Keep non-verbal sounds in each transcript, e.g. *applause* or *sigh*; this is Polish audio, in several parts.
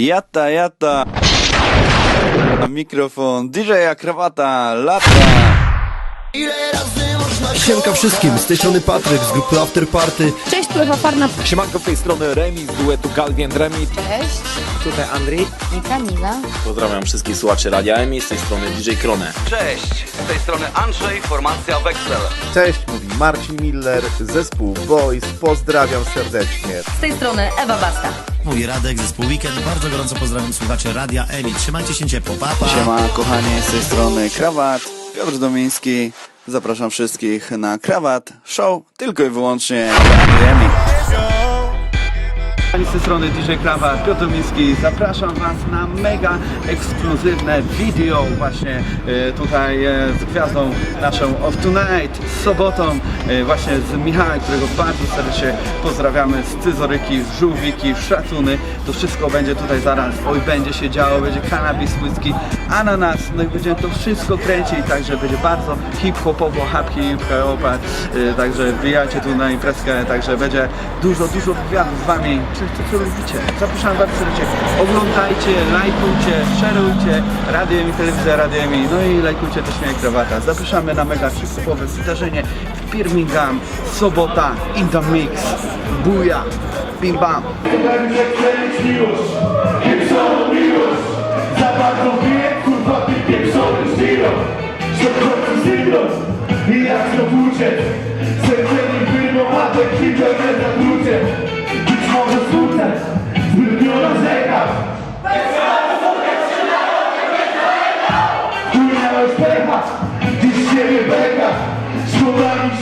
Jata, jata. Mikrofon, DJ-a, krawata, lata. Siemka wszystkim, z tej strony Patryk z grupy After Party. Ewa Farna. Siemanko, z tej strony Remi z duetu Galvien Remi. Cześć. Tutaj Andrzej. I Kamila. Pozdrawiam wszystkich słuchaczy Radia EMI, z tej strony DJ Krone. Cześć, z tej strony Andrzej, formacja Wexel. Cześć, mówi Marcin Miller, zespół Boys. Pozdrawiam serdecznie. Z tej strony Ewa Basta. Mówi Radek, zespół Weekend. Bardzo gorąco pozdrawiam słuchacze Radia Emi. Trzymajcie się ciepło, pa, pa. Siema, kochani, z tej strony Krawat, Piotr Domiński. Zapraszam wszystkich na Krawat Show, tylko i wyłącznie na Miami. Z tej strony DJ Krawa, Piotr Miński. Zapraszam Was na mega ekskluzywne video właśnie e, tutaj e, z gwiazdą naszą of Tonight, z sobotą e, właśnie z Michałem, którego bardzo serdecznie pozdrawiamy, z Cyzoryki, Żółwiki, Szacuny. To wszystko będzie tutaj zaraz, oj będzie się działo, będzie kanabis, whisky, ananas, no i będziemy to wszystko kręcić, także będzie bardzo hip-hopowo, e, także wbijajcie tu na imprezkę, także będzie dużo, dużo wywiadów z Wami, to co lubicie. Zapraszam bardzo serdecznie. Oglądajcie, lajkujcie, szerujcie Radio Mi, telewizja Radio Mi, no i lajkujcie też mnie krawata. Zapraszamy na mega hip-hopowe wydarzenie w Birmingham, sobota, in the mix, buja, bim bam. Może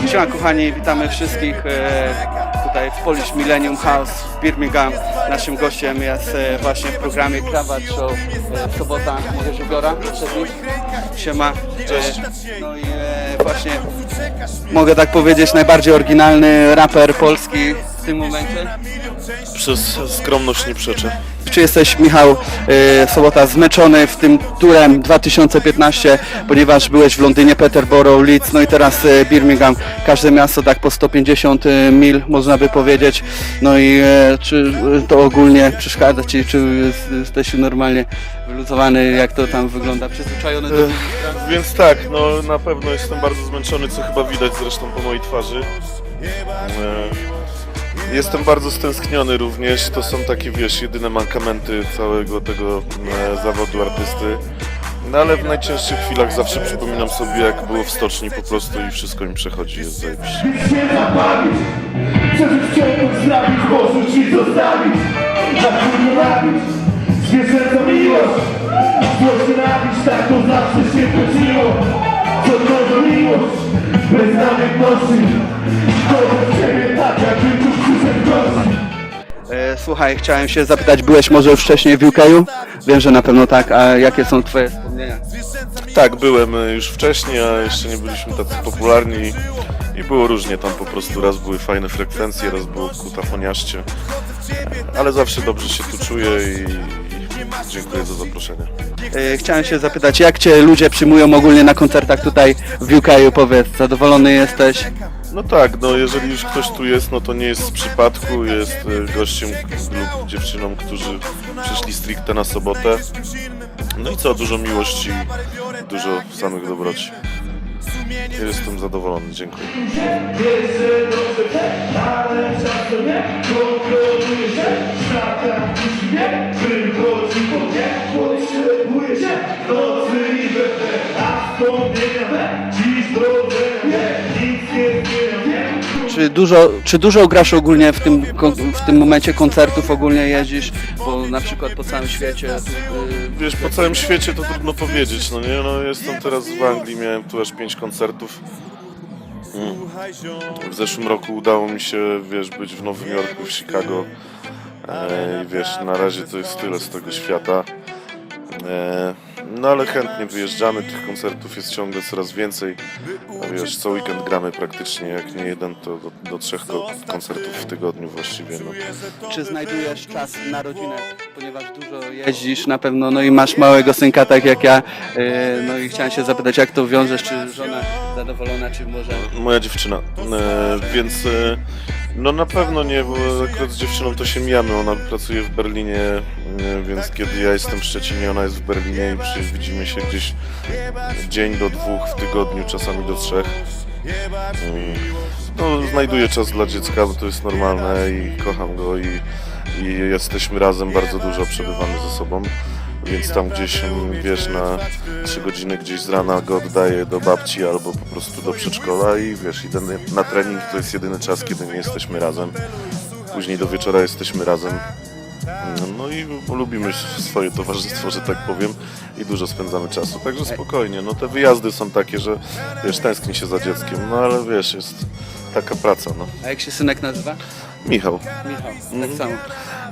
się Siema kochani, witamy wszystkich e, tutaj w Polish Millennium House w Birmingham. Naszym gościem jest e, właśnie w programie Krawat Show e, sobota. Przed nim? Siema. Cześć. No i właśnie mogę tak powiedzieć najbardziej oryginalny raper polski tym momencie. Przez skromność nie przeczę. Czy jesteś, Michał, e, Sobota, zmęczony w tym turem 2015, ponieważ byłeś w Londynie, Peterborough, Leeds, no i teraz e, Birmingham, każde miasto tak po 150 e, mil, można by powiedzieć. No i e, czy e, to ogólnie przeszkadza Ci, czy jest- jesteś normalnie wyluzowany, jak to tam wygląda, przyzwyczajony do... Więc tak, no na pewno jestem bardzo zmęczony, co chyba widać zresztą po mojej twarzy. E, Jestem bardzo stęskniony również, to są takie, wiesz, jedyne mankamenty całego tego e, zawodu artysty. No ale w najcięższych chwilach zawsze przypominam sobie, jak było w stoczni po prostu i wszystko mi przechodzi, jest zajebiście. się porzuć i zostawić. Na chuj nabić, miłość. Nienawiść, tak to zawsze się Co to miłość, bez namiętności Słuchaj, chciałem się zapytać, byłeś może już wcześniej w UK'u? Wiem, że na pewno tak, a jakie są Twoje wspomnienia? Tak, byłem e, już wcześniej, a jeszcze nie byliśmy tacy popularni i było różnie tam po prostu. Raz były fajne frekwencje, raz było kutafoniaście, E, ale zawsze dobrze się tu czuję i, i dziękuję za zaproszenie. E, Chciałem się zapytać, jak Cię ludzie przyjmują ogólnie na koncertach tutaj w UK? Powiedz, zadowolony jesteś? No tak, no jeżeli już ktoś tu jest, no to nie jest z przypadku, jest e, gościem lub dziewczyną, którzy przyszli stricte na sobotę. No i co, dużo miłości, dużo samych dobroci. Jestem zadowolony, dziękuję. Dużo, czy dużo grasz ogólnie w tym, w tym momencie koncertów, ogólnie jeździsz, bo na przykład po całym świecie? y, Wiesz, po całym świecie to trudno powiedzieć, no nie? No jestem teraz w Anglii, miałem tu aż pięć koncertów. Mm. W zeszłym roku udało mi się, wiesz, być w Nowym Jorku, w Chicago. E, I wiesz, na razie to jest tyle z tego świata. E, no ale chętnie wyjeżdżamy, tych koncertów jest ciągle coraz więcej. A wiesz, co weekend gramy praktycznie, jak nie jeden, to do, do trzech ko- koncertów w tygodniu właściwie. No. Czy znajdujesz czas na rodzinę, ponieważ dużo jeździsz na pewno, no i masz małego synka tak jak ja, y, no i chciałem się zapytać, jak to wiążesz, czy żona zadowolona, czy może... Moja dziewczyna. E, więc e, No na pewno nie, bo akurat z dziewczyną to się mijamy, ona pracuje w Berlinie, nie, więc kiedy ja jestem w Szczecinie, ona jest w Berlinie i widzimy się gdzieś dzień do dwóch w tygodniu, czasami do trzech. No, znajduję czas dla dziecka, bo to jest normalne i kocham go i, i jesteśmy razem, bardzo dużo przebywamy ze sobą. Więc tam gdzieś, wiesz, na trzy godziny gdzieś z rana go oddaję do babci albo po prostu do przedszkola i wiesz, idę na trening, to jest jedyny czas, kiedy nie jesteśmy razem. Później do wieczora jesteśmy razem. No i lubimy swoje towarzystwo, że tak powiem i dużo spędzamy czasu, także spokojnie. No te wyjazdy są takie, że wiesz, tęskni się za dzieckiem, no ale wiesz, jest taka praca, no. A jak się synek nazywa? Michał. Michał, tak samo.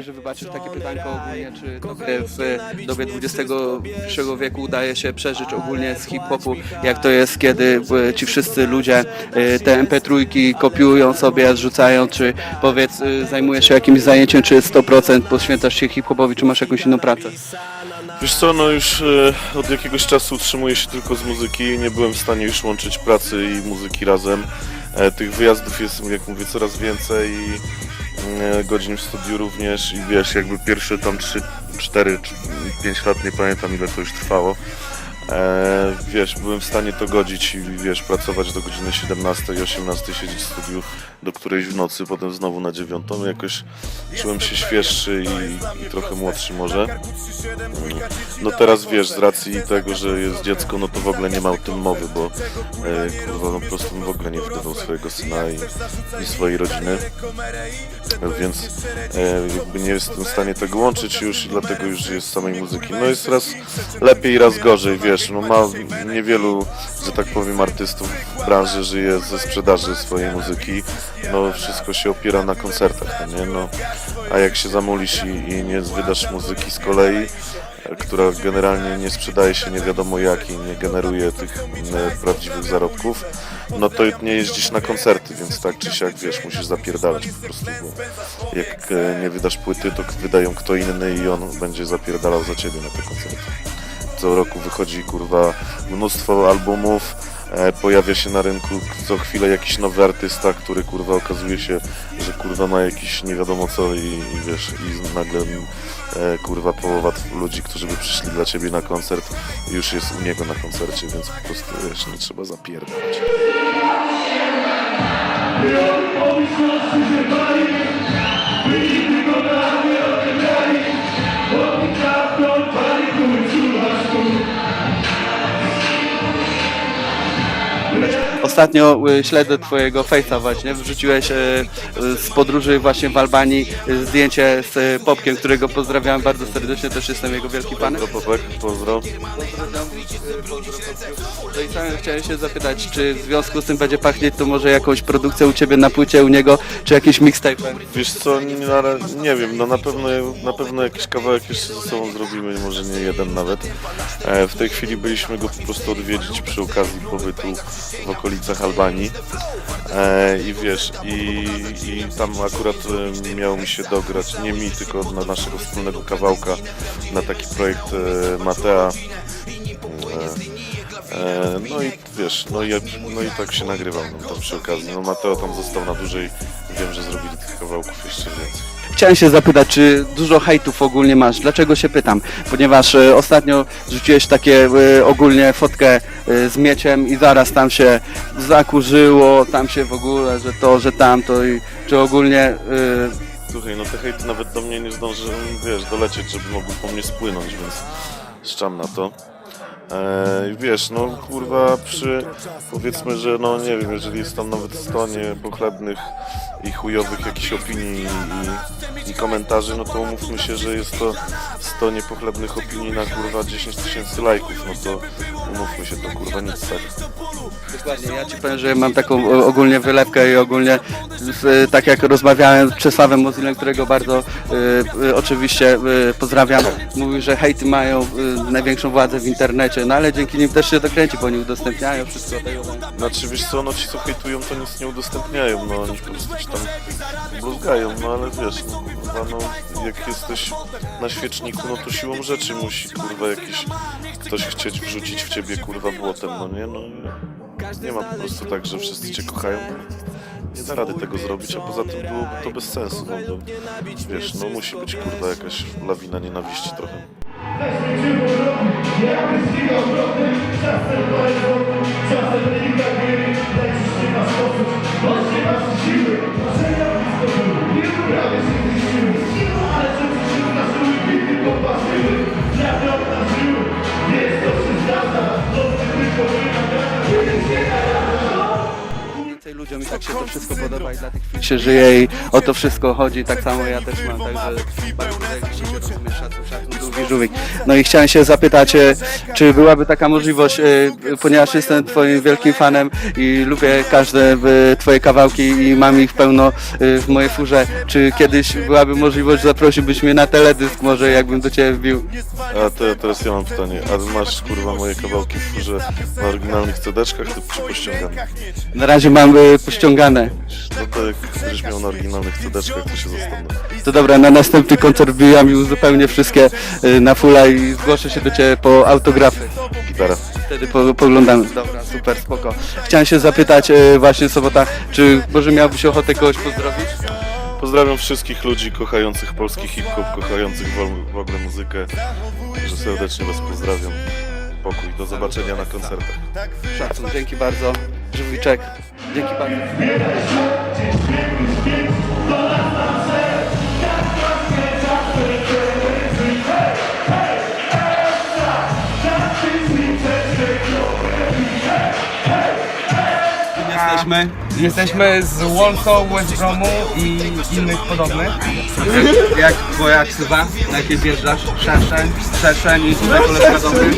nadzieję, że wybaczysz takie pytanko ogólnie, czy tobie w dobie XXI wieku udaje się przeżyć ogólnie z hip-hopu, jak to jest, kiedy e, ci wszyscy ludzie e, te MP3 kopiują sobie, zrzucają, czy powiedz, e, zajmujesz się jakimś zajęciem, czy 100% poświęcasz się hip-hopowi, czy masz jakąś inną pracę? Wiesz co, no już e, od jakiegoś czasu utrzymuję się tylko z muzyki, nie byłem w stanie już łączyć pracy i muzyki razem. E, tych wyjazdów jest, jak mówię, coraz więcej i godzin w studiu również i wiesz, jakby pierwsze tam 3, 4, 5 lat, nie pamiętam ile to już trwało. E, wiesz, byłem w stanie to godzić i wiesz, pracować do godziny 17 i 18 siedzieć w studiu do którejś w nocy, potem znowu na dziewiątą. Jakoś czułem się świeższy i, i trochę młodszy może. Mm. No teraz wiesz, z racji tego, że jest dziecko, no to w ogóle nie ma o tym mowy, bo e, kurwa, no po prostu bym w ogóle nie wydawał swojego syna i, i swojej rodziny. Więc e, jakby nie jestem w stanie tego łączyć już i dlatego już z samej muzyki. No jest raz lepiej, raz gorzej, wiesz, no ma niewielu, że tak powiem, artystów w branży żyje ze sprzedaży swojej muzyki. No wszystko się opiera na koncertach, no nie? No, a jak się zamulisz i, i nie wydasz muzyki z kolei, która generalnie nie sprzedaje się nie wiadomo jak i nie generuje tych e, prawdziwych zarobków, no to nie jeździsz na koncerty, więc tak czy siak, wiesz, musisz zapierdalać po prostu, bo jak e, nie wydasz płyty, to wydają kto inny i on będzie zapierdalał za ciebie na te koncerty. Co roku wychodzi, kurwa, mnóstwo albumów, e, pojawia się na rynku co chwilę jakiś nowy artysta, który, kurwa, okazuje się, że, kurwa, ma jakiś nie wiadomo co i, i wiesz, i nagle, e, kurwa, połowa ludzi, którzy by przyszli dla ciebie na koncert, już jest u niego na koncercie, więc po prostu, wiesz, nie trzeba zapierdalać. Ostatnio y, śledzę twojego face'a właśnie, wrzuciłeś y, z podróży właśnie w Albanii y, zdjęcie z Popkiem, którego pozdrawiam bardzo serdecznie, też jestem jego wielkim fanem. Pozdro, Popek, pozdro. No i sam chciałem się zapytać, czy w związku z tym będzie pachnieć to może jakąś produkcję u Ciebie na płycie, u niego, czy jakiś mixtape? Wiesz co, nie, nie wiem, no na pewno, na pewno jakiś kawałek jeszcze ze sobą zrobimy, może nie jeden nawet. E, w tej chwili byliśmy go po prostu odwiedzić przy okazji pobytu w okolicach Albanii. E, I wiesz, i, i tam akurat e, miało mi się dograć, nie mi, tylko na naszego wspólnego kawałka, na taki projekt e, Matea. E, no i wiesz, no i, no i tak się nagrywam tam przy okazji. No Mateo tam został na dłużej, wiem, że zrobili tych kawałków jeszcze więcej. Chciałem się zapytać, czy dużo hejtów ogólnie masz? Dlaczego się pytam? Ponieważ e, ostatnio rzuciłeś takie e, ogólnie fotkę e, z mieciem i zaraz tam się zakurzyło, tam się w ogóle, że to, że tamto i czy ogólnie e, Słuchaj, no te hejty nawet do mnie nie zdąży, wiesz, dolecieć, żeby mogły po mnie spłynąć, więc szczam na to. E, wiesz, no kurwa, przy powiedzmy, że no nie wiem, jeżeli jest tam nawet 100 pochlebnych i chujowych jakichś opinii i, i komentarzy, no to umówmy się, że jest to 100 niepochlebnych opinii na kurwa 10 tysięcy lajków, no to umówmy się, to kurwa nic tak. Dokładnie, ja ci powiem, że mam taką ogólnie wylewkę i ogólnie z, tak jak rozmawiałem z Czesławem Mozilem, którego bardzo y, y, oczywiście y, pozdrawiam, mówił, że hejty mają y, największą władzę w internecie, no ale dzięki nim też się dokręci, bo oni udostępniają wszystko. Znaczy wiesz co, no ci co hejtują to nic nie udostępniają, no oni po prostu ci tam bluzgają, no ale wiesz, no, kurwa, no jak jesteś na świeczniku, no to siłą rzeczy musi kurwa jakiś ktoś chcieć wrzucić w ciebie kurwa błotem, no nie, no nie, nie ma po prostu tak, że wszyscy cię kochają. Nie da rady tego zrobić, a poza tym byłoby to bez sensu, no bo wiesz, no musi być kurwa jakaś lawina nienawiści trochę. Więcej ludziom i tak się to wszystko podoba i dla tych chwil się żyje i o to wszystko chodzi, tak samo ja też mam, także bardzo jak się rozumie, szacun, szacun, długi żółwik. No i chciałem się zapytać, e, czy byłaby taka możliwość, e, ponieważ jestem twoim wielkim fanem i lubię każde e, twoje kawałki i mam ich pełno w mojej furze, czy kiedyś byłaby możliwość, zaprosiłbyś mnie na teledysk może, jakbym do ciebie wbił? A te, teraz ja mam pytanie, a masz kurwa moje kawałki w furze na oryginalnych cedeczkach czy pościąganych? Na razie mam pościągane. No to jak będziesz miał na oryginalnych cedeczkach, to się zastanę. To dobra, na następny koncert wbijam i uzupełnię wszystkie y, na fulla i zgłoszę się do Ciebie po autografy. Gitara. Wtedy po, poglądamy. Dobra, super, spoko. Chciałem się zapytać y, właśnie sobota, czy może miałbyś ochotę kogoś pozdrowić? Pozdrawiam wszystkich ludzi kochających polski hip-hop, kochających w, w ogóle muzykę, że serdecznie Was pozdrawiam. Pokój, do zobaczenia na koncertach. Szacun, dzięki bardzo. Żółwiczek, dzięki bardzo. Jesteśmy. Jesteśmy z Walsall, West Bromu i innych podobnych. Jak twoja ksywa? Na jakiej wjeżdżasz? Szerszeń? Szerszeń i tutaj koleżka dobry?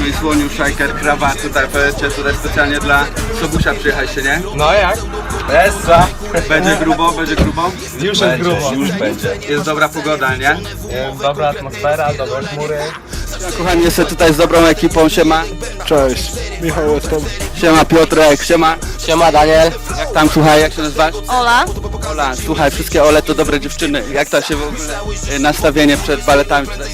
No i słoniu, szajker, krawat. Tutaj powiedzcie, tutaj specjalnie dla Sobusia przyjechaliście, nie? No jak? Essa. Będzie grubo, będzie grubo? Już jest grubo. Już będzie. Jest dobra pogoda, nie? Jest dobra atmosfera, dobre chmury. Kochani, jestem tutaj z dobrą ekipą, siema. Cześć. Michał jestem. Siema Piotrek, siema. Siema Daniel. Jak tam, słuchaj, jak się nazywasz? Ola. Ola, słuchaj, wszystkie Ole to dobre dziewczyny. Jak to się w ogóle y, nastawienie przed baletami tutaj?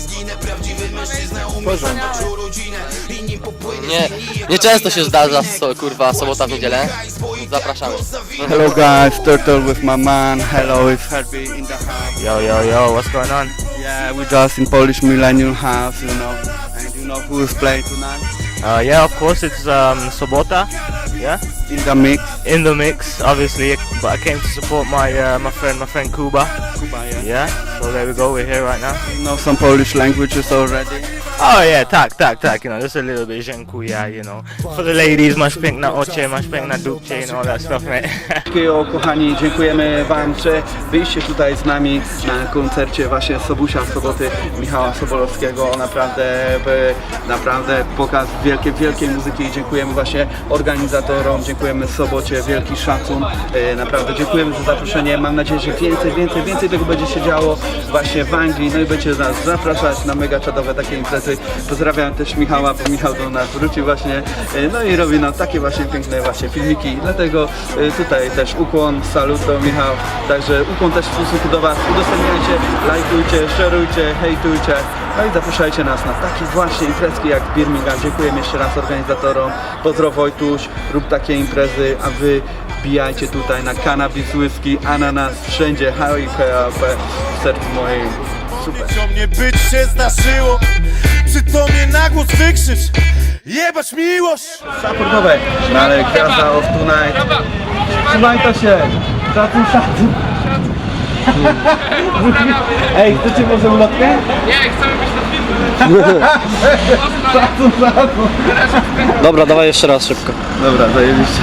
Nie, nie często się zdarza, so, kurwa, sobota w niedzielę. Zapraszamy. Hello guys, Turtle with my man. Hello, it's Herbie in the house. Yo, yo, yo, what's going on? Yeah, we just in Polish Millennium House, you know. And you know who is playing tonight? Uh, yeah, of course it's um, Sobota. Yeah, In the mix. in the mix, obviously. But I came to support my uh, my friend, my friend Kuba. Kuba, yeah. Yeah, so there we go. We're here right now. You know some Polish languages already. Oh yeah, tak, tak, tak. You know, just a little bit dziękuję, you know. For the ladies, masz piękna ocie, masz piękna dupcie, and all that stuff, man. Dziękuję, kochani, dziękujemy Wam, że byliście tutaj z nami na koncercie właśnie Sobusia soboty Michała Sobolowskiego. Naprawdę, naprawdę pokaz wielkiej, wielkiej muzyki dziękujemy właśnie organizatorom, dziękujemy Sobocie, wielki szacun. E, Naprawdę dziękujemy za zaproszenie. Mam nadzieję, że więcej, więcej, więcej tego będzie się działo właśnie w Anglii. No i będziecie nas zapraszać na mega czadowe takie imprezy. Pozdrawiam też Michała, bo Michał do nas wrócił właśnie. E, No i robi nam takie właśnie piękne właśnie filmiki. Dlatego e, tutaj też ukłon, salut do Michał. Także ukłon też w stosunku do Was. Udostępniajcie, lajkujcie, szerujcie, hejtujcie. No i zapraszajcie nas na takie właśnie imprezki jak Birmingham. Dziękujemy jeszcze raz organizatorom. Pozdro Wojtuś, rób takie imprezy, a Wy wbijajcie tutaj na kanabis, whisky, ananas, wszędzie, HIPAP w sercu mojej. Super. O mnie być się zdarzyło Przytomnie na głos wykrzycz Jebać miłość Supportowe, no ale gwiazda of tonight. Trzymajcie się! Szacun, szacun! *laughs* Ej, chcecie może ulotkę? Nie, chcemy być na filmie. *laughs* Szacun, szacun! Dobra, dawaj jeszcze raz szybko. Dobra, zajebiście.